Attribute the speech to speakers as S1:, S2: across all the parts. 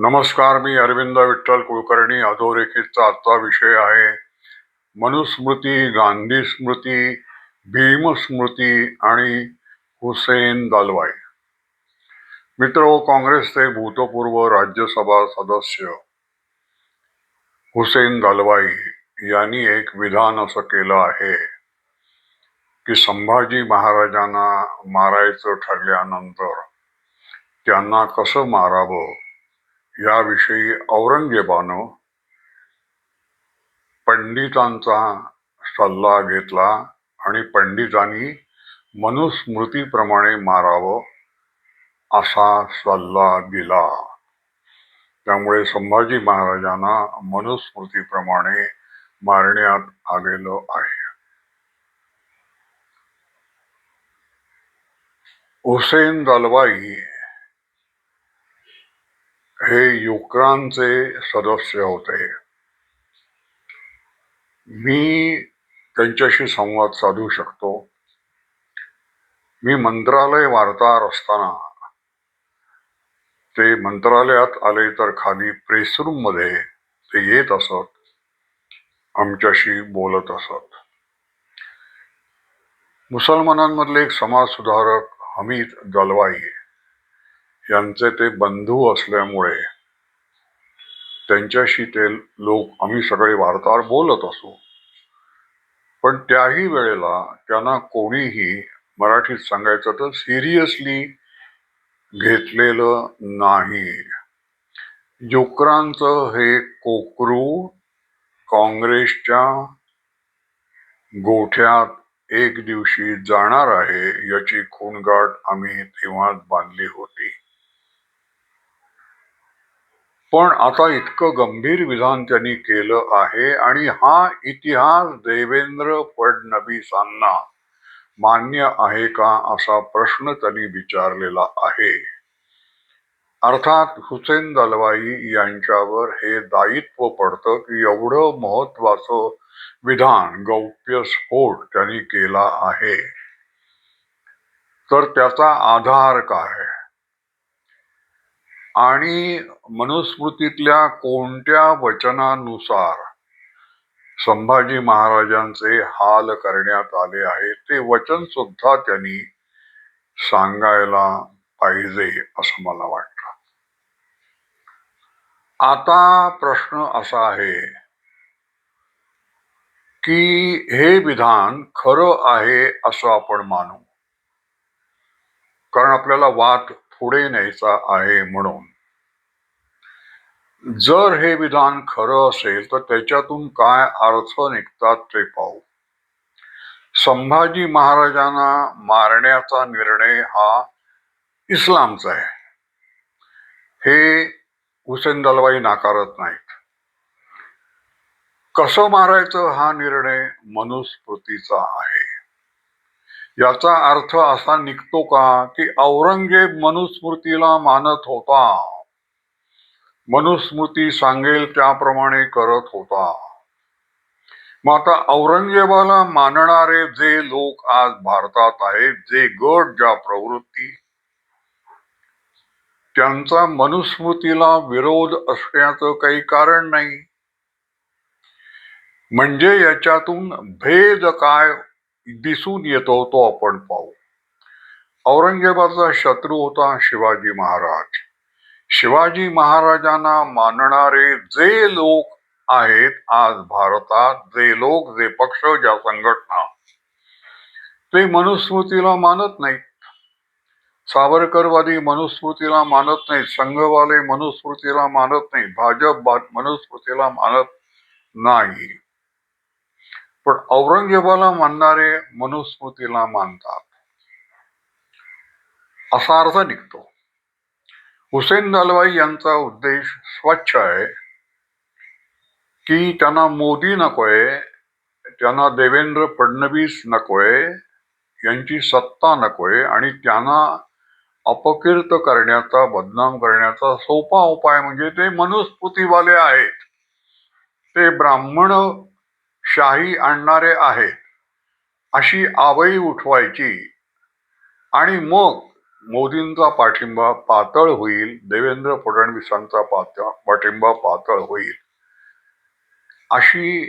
S1: नमस्कार, मी अरविंद विठ्ठल कुलकर्णी अधोरेखितचा आजचा विषय आहे. मनुस्मृती, गांधी स्मृती भीमस्मृती आणि हुसेन दलवाई. मित्र काँग्रेसचे भूतपूर्व राज्यसभा सदस्य. हुसेन दलवाई यांनी एक विधान असं केलं आहे की संभाजी महाराजांना मारायचं ठरल्यानंतर त्यांना कसं मारावं? याविषयी औरंगजेबानं पंडितांचा सल्ला घेतला आणि पंडितांनी मनुस्मृतीप्रमाणे मारावं असा सल्ला दिला. त्यामुळे संभाजी महाराजांना मनुस्मृतीप्रमाणे मारण्यात आलेलं आहे. हुसेन दलवाई हे युक्रांचे सदस्य होते. मी त्यांच्याशी संवाद साधू शकतो. मी मंत्रालय वार्ताहर असताना ते मंत्रालयात आले तर खाली प्रेसरूममध्ये ते येत असत आमच्याशी बोलत असत. मुसलमानांमधले एक समाज सुधारक हमीद दलवाई यांचे ते बंधू असल्यामुळे त्यांच्याशी ते लोक आम्ही सगळे वार्ताहर बोलत असू. पण त्याही वेळेला त्यांना कोणीही मराठीत सांगायचं तर सिरियसली घेतलेलं नाही. युक्रांचं हे कोकरू काँग्रेसच्या गोठ्यात एक दिवशी जाणार आहे याची खूणगाठ आम्ही तेव्हाच बांधली होती. पण आता इतकं गंभीर विधान त्यांनी केलं आहे आणि हा इतिहास देवेंद्र फडणवीसांना मान्य आहे का असा प्रश्न त्यांनी विचारलेला आहे. अर्थात हुसेन दलवाई यांच्यावर हे दायित्व पडतं की एवढं महत्वाचं विधान गौप्यस्फोट त्यांनी केला आहे. तर त्याचा आधार काय? आणि मनुस्मृतीतल्या कोणत्या वचनानुसार संभाजी महाराजांचे हाल करण्यात आले आहे ते वचन सुद्धा त्यांनी सांगायला पाहिजे असं मला वाटतं. आता प्रश्न असा आहे की हे विधान खरं आहे असं आपण मानू. कारण आपल्याला वाद पुढे न्यायचा आहे म्हणून. जर हे विधान खरं असेल तर त्याच्यातून काय अर्थ निघतात ते पाहू. संभाजी महाराजांना मारण्याचा निर्णय हा इस्लामचा आहे. हे हुसेन दलवाई नाकारत नाहीत. कसं मारायचं हा निर्णय मनुस्मृतीचा आहे. याचा अर्थ असा निघतो का की औरंगजेब मनुस्मृतीला मानत होता. मनुस्मृती सांगेल त्याप्रमाणे करत होता. मग आता औरंगजेबाला मानणारे जे लोक आज भारतात आहेत जे गट ज्या प्रवृत्ती त्यांचा मनुस्मृतीला विरोध असण्याचं काही कारण नाही. म्हणजे याच्यातून भेद काय दिसून येतो तो आपण पाहू. औरंगजेबाचा शत्रू होता शिवाजी महाराज. शिवाजी महाराजांना मानणारे जे लोक आहेत आज भारतात जे लोक जे पक्ष ज्या संघटना ते मनुस्मृतीला मानत नाहीत. सावरकरवादी मनुस्मृतीला मानत नाहीत संघवाले मनुस्मृतीला मानत नाही भाजप मनुस्मृतीला मानत नाही. पण औरंगजेबाला मानणारे मनुस्मृतीला मानतात. असा अर्थ निघतो. हुसेन दलवाई यांचा उद्देश स्वच्छ आहे की त्यांना मोदी नकोय त्यांना देवेंद्र फडणवीस नकोय यांची सत्ता नकोय आणि त्यांना अपकीर्त करण्याचा बदनाम करण्याचा सोपा उपाय म्हणजे ते मनुस्मृतीवाले आहेत. ते ब्राह्मण शाही आणणारे आहेत अशी आवई उठवायची. आणि मग मोदींचा पाठिंबा पातळ होईल देवेंद्र फडणवीसांचा पाठिंबा पातळ होईल. अशी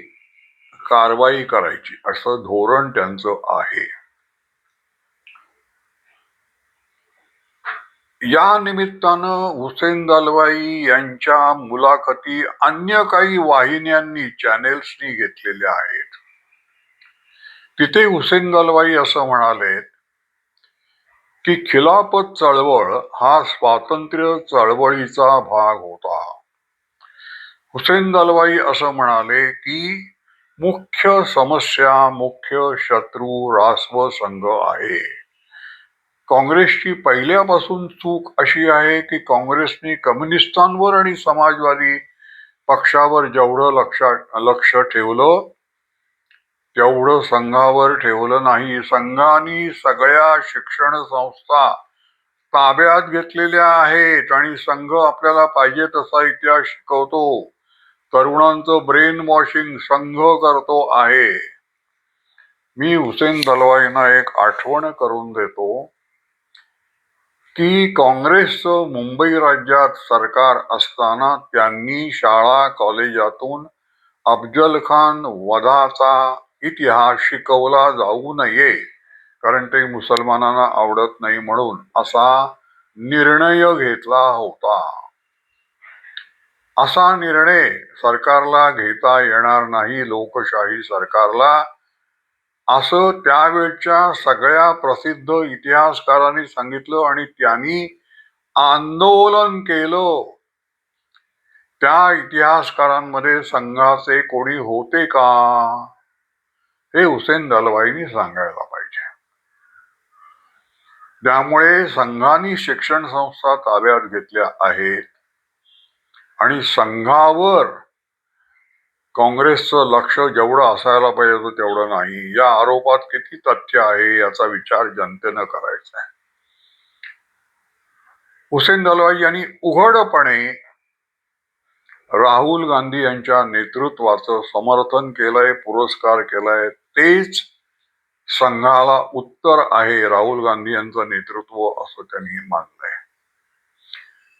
S1: कारवाई करायची असं धोरण त्यांचं आहे. या निमित्तानं हुसेन दलवाई यांच्या मुलाखती अन्य काही वाहिन्यांनी चॅनेल्सनी घेतलेल्या आहेत. तिथे हुसेन दलवाई असं म्हणाले की खिलाफत चळवळ हा स्वातंत्र्य चळवळीचा भाग होता. हुसेन दलवाई असं म्हणाले की मुख्य समस्या मुख्य शत्रू रास्व संघ आहे. काँग्रेसची पहिल्यापासून चूक अशी आहे की काँग्रेसने कम्युनिस्टांवर आणि समाजवादी पक्षावर जेवढं लक्षात लक्ष ठेवलं तेवढं संघावर ठेवलं नाही. संघाने सगळ्या शिक्षण संस्था ताब्यात घेतलेल्या आहेत आणि संघ आपल्याला पाहिजे तसा इतिहास शिकवतो. तरुणांचं ब्रेन वॉशिंग संघ करतो आहे. मी हुसेन दलवाईंना एक आठवण करून देतो. की काँग्रेसचं मुंबई राज्यात सरकार असताना त्यांनी शाळा कॉलेजातून अफजल खान वधाचा इतिहास शिकवला जाऊ नये कारण ते मुसलमानांना आवडत नाही म्हणून असा निर्णय घेतला होता. असा निर्णय सरकारला घेता येणार नाही लोकशाही सरकारला. असं त्यावेळच्या सगळ्या प्रसिद्ध इतिहासकारांनी सांगितलं आणि त्यांनी आंदोलन केलं. त्या इतिहासकारांमध्ये संघाचे कोणी होते का? हे हुसेन दलवाईनी सांगायला पाहिजे. त्यामुळे संघाने शिक्षण संस्था ताब्यात घेतल्या आहेत. आणि संघावर काँग्रेसचं लक्ष जेवढं असायला पाहिजे होतं तेवढं नाही. या आरोपात किती तथ्य आहे याचा विचार जनतेनं करायचा आहे. हुसेन दलवाई यांनी उघडपणे राहुल गांधी यांच्या नेतृत्वाचं समर्थन केलंय पुरस्कार केलाय तेच संघाला उत्तर आहे राहुल गांधी यांचं नेतृत्व असं त्यांनी मानलंय.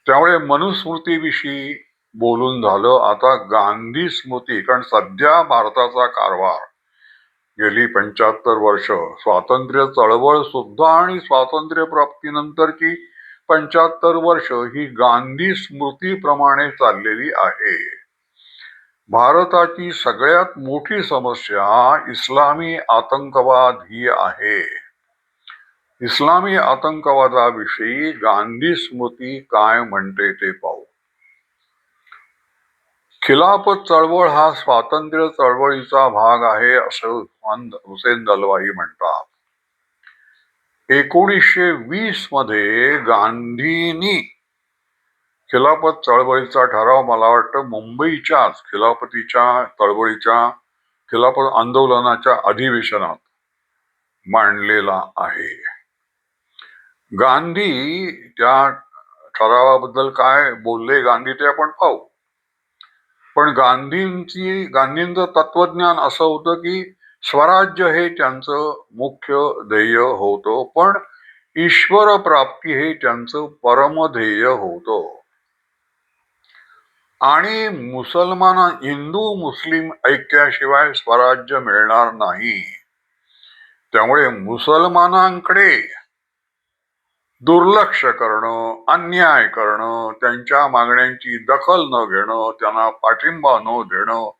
S1: त्यामुळे मनुस्मृतीविषयी बोलून झालं. आता गांधी स्मृती कारण सध्या भारताचा कारभार गेली पंच्याहत्तर वर्ष स्वातंत्र्य चळवळ सुद्धा आणि स्वातंत्र्य प्राप्तीनंतरची पंच्याहत्तर वर्ष ही गांधी स्मृतीप्रमाणे चाललेली आहे. भारताची सगळ्यात मोठी समस्या इस्लामी आतंकवाद ही आहे. इस्लामी आतंकवादाविषयी गांधी स्मृती काय म्हणते ते पाहू. खिलाफत चळवळ हा स्वातंत्र्य चळवळीचा भाग आहे असं हुसेन हुसेन दलवाई म्हणतात. एकोणीसशे वीसमध्ये गांधींनी खिलाफत चळवळीचा ठराव मला वाटतं मुंबईच्याच खिलाफतीच्या चळवळीच्या खिलाफत आंदोलनाच्या अधिवेशनात मांडलेला आहे. गांधी त्या ठरावाबद्दल काय बोलले? गांधी ते आपण पाहू. पण गांधींची गांधींचं तत्वज्ञान असं होतं की स्वराज्य हे त्यांचं मुख्य ध्येय होतं पण ईश्वर प्राप्ती हे त्यांचं परमध्येय होतं. आणि मुसलमान हिंदू मुस्लिम ऐक्याशिवाय स्वराज्य मिळणार नाही. त्यामुळे मुसलमानांकडे दुर्लक्ष करणं अन्याय करणं त्यांच्या मागण्यांची दखल न घेणं त्यांना पाठिंबा न देणं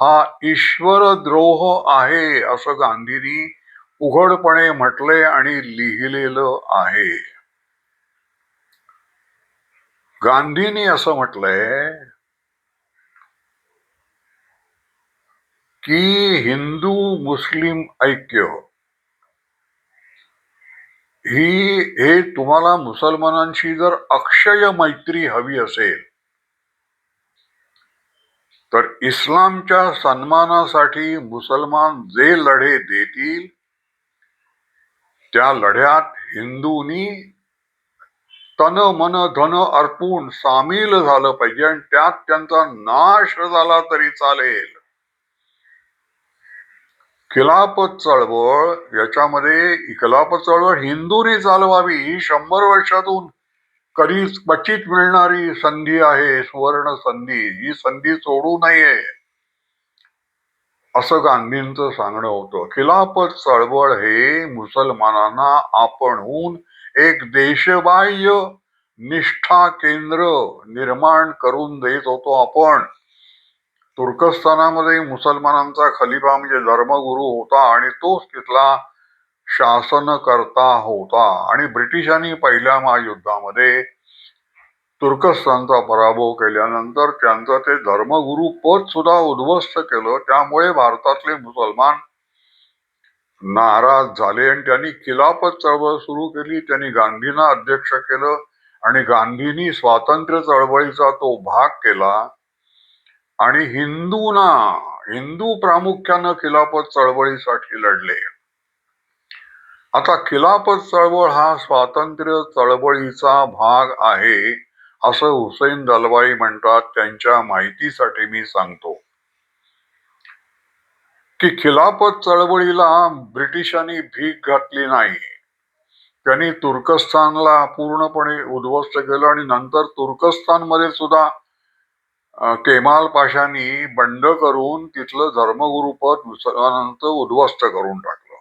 S1: हा ईश्वर द्रोह आहे असं गांधींनी उघडपणे म्हटले आणि लिहिलेलं आहे. गांधींनी असं म्हटलंय की हिंदू मुस्लिम ऐक्य ही हे तुम्हाला मुसलमानांशी जर अक्षय मैत्री हवी असेल तर इस्लामच्या सन्मानासाठी मुसलमान जे लढे देतील त्या लढ्यात हिंदूंनी तन मन धन अर्पून सामील झालं पाहिजे आणि त्यात त्यांचा नाश झाला तरी चालेल. खिलाफत चळवळ याच्यामध्ये खिलाफत चळवळ हिंदूने चालवावी ही शंभर वर्षातून कधी क्वचित मिळणारी संधी आहे सुवर्ण संधी. ही संधी सोडू नये. असं गांधींचं सांगणं होतं. खिलाफत चळवळ हे मुसलमानांना आपणहून एक देशबाह्य निष्ठा केंद्र निर्माण करून देत होतो आपण. तुर्कस्तानामध्ये मुसलमानांचा खलिफा म्हणजे धर्मगुरू होता आणि तोच तिथला शासनकर्ता होता. आणि ब्रिटिशांनी पहिल्या महायुद्धामध्ये तुर्कस्तानचा पराभव केल्यानंतर त्यांचं ते धर्मगुरू पद सुद्धा उद्ध्वस्त केलं. त्यामुळे भारतातले मुसलमान नाराज झाले आणि त्यांनी खिलाफत चळवळ सुरू केली. त्यांनी गांधींना अध्यक्ष केलं आणि गांधींनी स्वातंत्र्य चळवळीचा तो भाग केला. आणि हिंदूंना हिंदू प्रामुख्यानं खिलाफत चळवळीसाठी लढले. आता खिलाफत चळवळ हा स्वातंत्र्य चळवळीचा भाग आहे असं हुसेन दलवाई म्हणतात. त्यांच्या माहितीसाठी मी सांगतो. की खिलाफत चळवळीला ब्रिटिशांनी भीक घातली नाही. त्यांनी तुर्कस्तानला पूर्णपणे उद्ध्वस्त केलं आणि नंतर तुर्कस्तानमध्ये सुद्धा केमाल पाशांनी बंड करून तिथलं धर्मगुरुपद मुसलमानांचं उद्ध्वस्त करून टाकलं.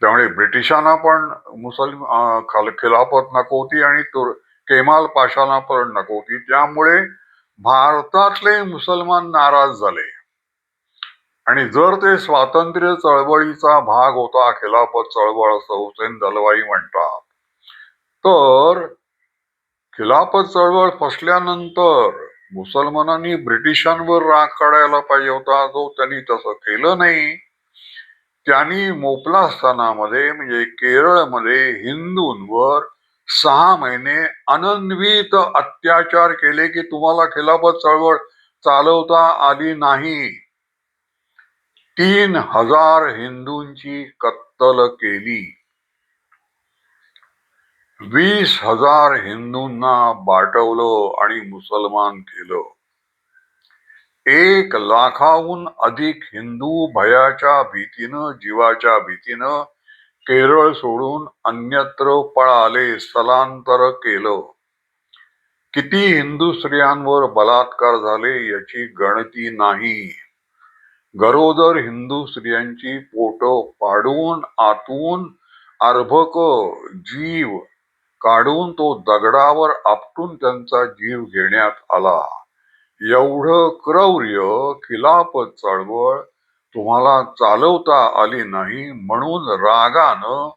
S1: त्यामुळे ब्रिटिशांना पण मुसलम खल- खिलाफत नको होती आणि तुर केमाल पाशांना पण नको होती. त्यामुळे भारतातले मुसलमान नाराज झाले. आणि जर ते स्वातंत्र्य चळवळीचा भाग होता खिलाफत चळवळ असं हुसेन दलवाई म्हणतात तर खिलाफत चळवळ फसल्यानंतर मुसलमानांनी ब्रिटिशांवर राग काढायला पाहिजे होता. जो त्यांनी तसं केलं नाही. त्यांनी मोपलास्थानामध्ये म्हणजे केरळमध्ये हिंदूंवर सहा महिने अनन्वित अत्याचार केले की तुम्हाला खिलाफत चळवळ चालवता आली नाही. तीन हजार हिंदूंची कत्तल केली. वीस हजार हिंदूंना बाटवलं आणि मुसलमान केलं. एक लाखाहून अधिक हिंदू भयाच्या भीतीनं जीवाच्या भीतीनं केरळ सोडून अन्यत्र पळाले स्थलांतर केलं. किती हिंदू स्त्रियांवर बलात्कार झाले याची गणती नाही. गरोदर हिंदू स्त्रियांची पोट पाडून आतून अर्भक जीव काढून तो दगडावर आपटून त्यांचा जीव घेण्यात आला. एवढं क्रौर्य खिलाफत चळवळ तुम्हाला चालवता आली नाही म्हणून रागानं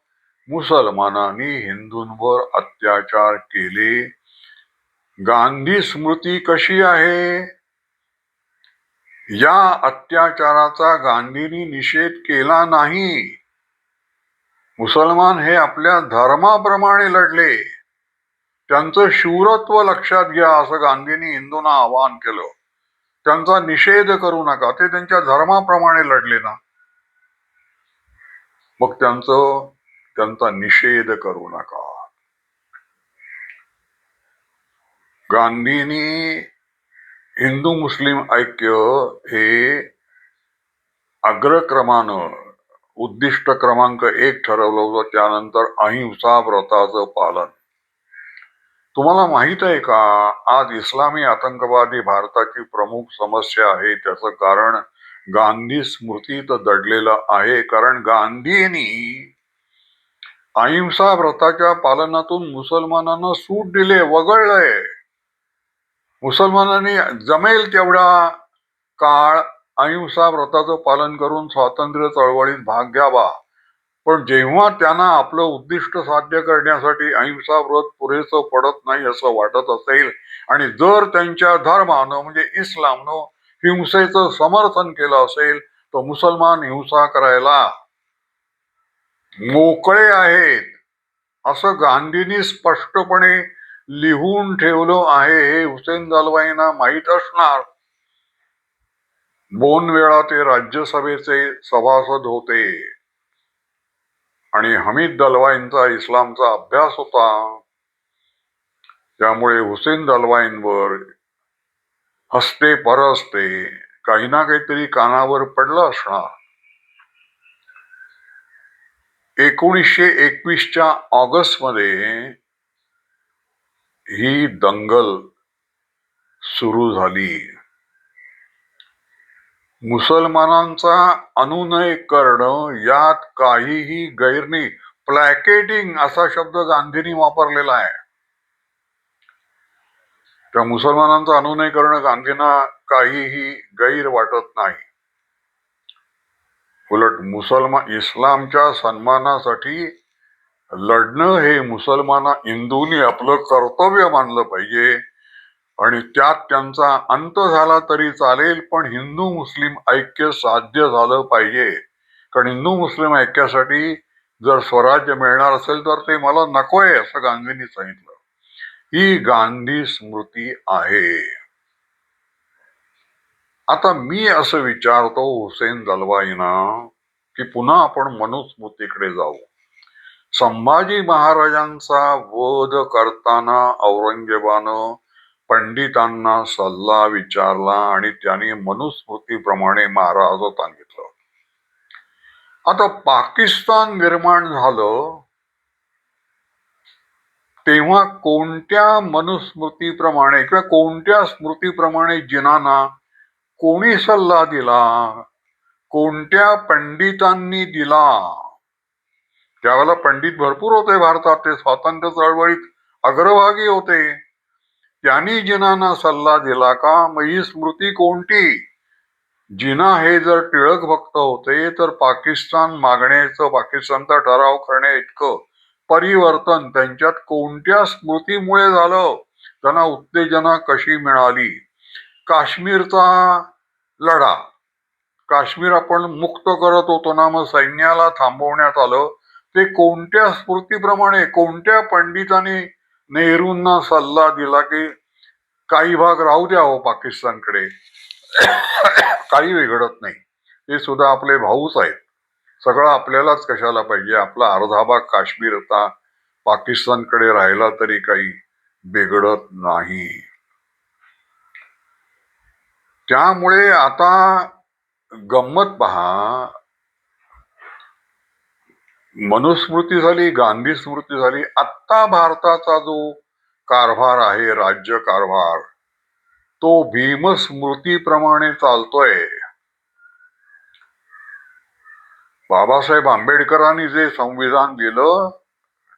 S1: मुसलमानांनी हिंदूंवर अत्याचार केले. गांधी स्मृती कशी आहे? या अत्याचाराचा गांधींनी निषेध केला नाही. मुसलमान हे आपल्या धर्माप्रमाणे लढले. त्यांचं शूरत्व लक्षात घ्या असं गांधींनी हिंदूंना आवाहन केलं. त्यांचा निषेध करू नका ते त्यांच्या धर्माप्रमाणे लढले ना. मग त्यांचं त्यांचा निषेध करू नका. गांधींनी हिंदू मुस्लिम ऐक्य हे अग्रक्रमानं उद्दिष्ट क्रमांक एक ठरवलं होतं. त्यानंतर अहिंसा व्रताचं पालन. तुम्हाला माहीत आहे का? आज इस्लामी आतंकवादी भारताची प्रमुख समस्या आहे. त्याचं कारण गांधी स्मृतीत दडलेलं आहे. कारण गांधींनी अहिंसा व्रताच्या पालनातून मुसलमानांना सूट दिले वगळलंय. मुसलमानांनी जमेल तेवढा काळ अहिंसा व्रताचं पालन करून स्वातंत्र्य चळवळीत भाग घ्यावा. पण जेव्हा त्यांना आपलं उद्दिष्ट साध्य करण्यासाठी अहिंसा व्रत पुरेसं पडत नाही असं वाटत असेल आणि जर त्यांच्या धर्मानं म्हणजे इस्लामनं हिंसेचं समर्थन केलं असेल तर मुसलमान हिंसा करायला मोकळे आहेत असं गांधींनी स्पष्टपणे लिहून ठेवलं आहे. हे हुसेन दलवाईंना माहीत असणार. दोन वेळा ते राज्यसभेचे सभासद होते. आणि हमीद दलवाईंचा इस्लामचा अभ्यास होता. त्यामुळे हुसेन दलवाईंवर हसते परहसते काही ना काहीतरी कानावर पडलं असणार. एकोणीसशे एकवीसच्या ऑगस्टमध्ये ही दंगल सुरू झाली. मुसलमानांचा अनुनय करणं यात काहीही गैर नाही. प्लॅकेटिंग असा शब्द गांधींनी वापरलेला आहे. त्या मुसलमानांचा अनुनय करणं गांधींना काहीही गैर वाटत नाही. उलट मुसलमान इस्लामच्या सन्मानासाठी लढणं हे मुसलमान हिंदूंनी आपलं कर्तव्य मानलं पाहिजे. आणि त्यात त्यांचा अंत झाला तरी चालेल पण हिंदू मुस्लिम ऐक्य साध्य झालं पाहिजे. कारण हिंदू मुस्लिम ऐक्यासाठी जर स्वराज्य मिळणार असेल तर ते मला नकोय असं गांधींनी सांगितलं. ही गांधी स्मृती आहे. आता मी असं विचारतो हुसेन दलवाईना की पुन्हा आपण मनुस्मृतीकडे जाऊ. संभाजी महाराजांचा वध करताना औरंगजेबानं पंडितांना सल्ला विचारला आणि त्यांनी मनुस्मृतीप्रमाणे महाराज सांगितलं आता पाकिस्तान निर्माण झालं तेव्हा कोणत्या मनुस्मृतीप्रमाणे किंवा कोणत्या स्मृतीप्रमाणे जिनांना कोणी सल्ला दिला कोणत्या पंडितांनी दिला? त्यावेळेला पंडित भरपूर होते भारतात ते स्वातंत्र्य चळवळीत अग्रभागी होते. त्यांनी जिनांना सल्ला दिला का? मग ही स्मृती कोणती? जिना हे जर टिळक भक्त होते तर पाकिस्तान मागण्याचं पाकिस्तानचा ठराव करणे इतकं परिवर्तन त्यांच्यात कोणत्या स्मृतीमुळे झालं? त्यांना उत्तेजना कशी मिळाली? काश्मीरचा लढा. काश्मीर आपण मुक्त करत होतो ना मग सैन्याला थांबवण्यात आलं. ते कोणत्या स्मृतीप्रमाणे कोणत्या पंडितांनी नेहरूंना सल्ला दिला की काही भाग राहू द्या हो पाकिस्तानकडे. काही बिघडत नाही. ते सुद्धा आपले भाऊच आहेत. सगळं आपल्यालाच कशाला पाहिजे? आपला अर्धा भाग काश्मीर होता पाकिस्तानकडे राहिला तरी काही बिघडत नाही. त्यामुळे आता गंमत पहा. मनुस्मृती झाली गांधी स्मृती झाली आत्ता भारताचा जो कारभार आहे राज्य कारभार तो भीमस्मृतीप्रमाणे चालतोय. बाबासाहेब आंबेडकरांनी जे संविधान दिलं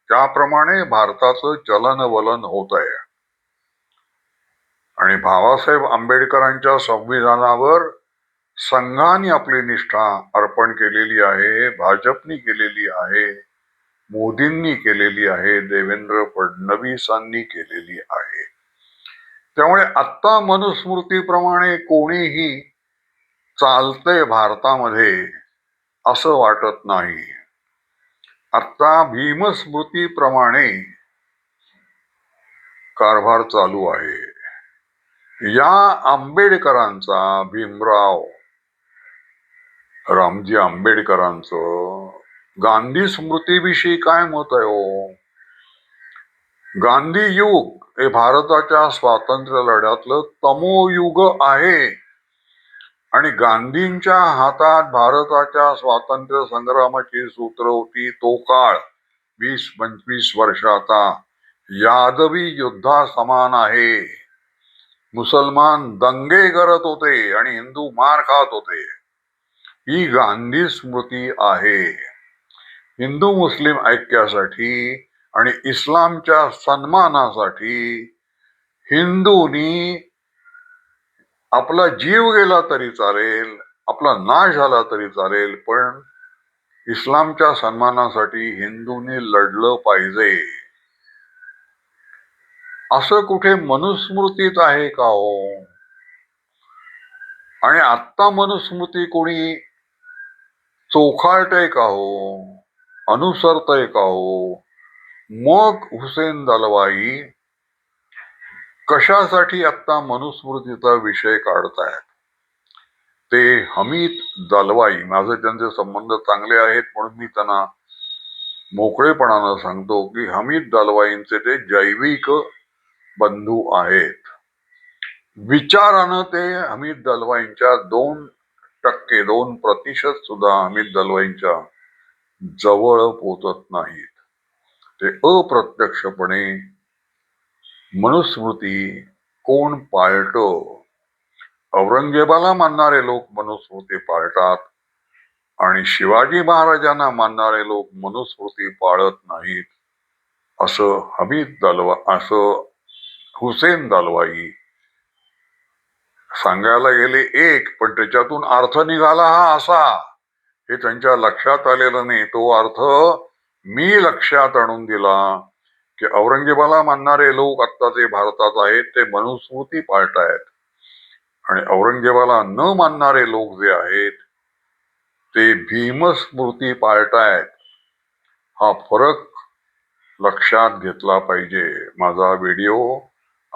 S1: त्याप्रमाणे भारताचं चलन वलन होत आहे आणि बाबासाहेब आंबेडकरांच्या संविधानावर संघाने आपली निष्ठा अर्पण केलेली आहे भाजपनी केलेली आहे मोदींनी केलेली आहे देवेंद्र फडणवीसांनी केलेली आहे. त्यामुळे आत्ता मनुस्मृतीप्रमाणे कोणीही चालतंय भारतामध्ये असं वाटत नाही. आत्ता भीमस्मृतीप्रमाणे कारभार चालू आहे. या आंबेडकरांचा भीमराव रामजी आंबेडकरांचं. गांधी स्मृतीविषयी काय मत आहे हो? गांधी युग हे भारताच्या स्वातंत्र्य लढ्यातलं तमोयुग आहे. आणि गांधींच्या हातात भारताच्या स्वातंत्र्य संग्रामाची सूत्र होती तो काळ. वीस पंचवीस वर्षाचा. यादवी युद्धा समान आहे. मुसलमान दंगे करत होते आणि हिंदू मार खात होते. ही गांधी स्मृती आहे. हिंदू मुस्लिम ऐक्यासाठी आणि इस्लामच्या सन्मानासाठी हिंदूंनी आपला जीव गेला तरी चालेल आपला नाश झाला तरी चालेल पण इस्लामच्या सन्मानासाठी हिंदूंनी लढलं पाहिजे. असं कुठे मनुस्मृतीत आहे का हो? आणि आत्ता मनुस्मृती कोणी चोखाळतय का हो? अनुसरतय का हो? मग हुसेन दलवाई कशासाठी आत्ता मनुस्मृतीचा विषय काढतायत? ते हमीद दलवाई माझे त्यांचे संबंध चांगले आहेत म्हणून मी त्यांना मोकळेपणानं सांगतो की हमीद दलवाईंचे ते जैविक बंधू आहेत. विचारानं ते हमीद दलवाईंच्या दोन टक्के दोन प्रतिशत सुद्धा हमीद दलवाईंच्या जवळ पोचत नाहीत. ते अप्रत्यक्षपणे मनुस्मृती कोण पाळत? औरंगजेबाला मानणारे लोक मनुस्मृती पाळतात आणि शिवाजी महाराजांना मानणारे लोक मनुस्मृती पाळत नाहीत असं हमीद दलवा असं हुसेन दलवाई सांगायला गेले एक पण त्याच्यातून अर्थ निघाला हा असा. हे त्यांच्या लक्षात आलेलं नाही. तो अर्थ मी लक्षात आणून दिला की औरंगजेबाला मानणारे लोक आता जे भारतात आहेत ते मनुस्मृती आहेत. आणि औरंगजेबाला न मानणारे लोक जे आहेत ते भीमस्मृती आहेत. हा फरक लक्षात घेतला पाहिजे. माझा व्हिडिओ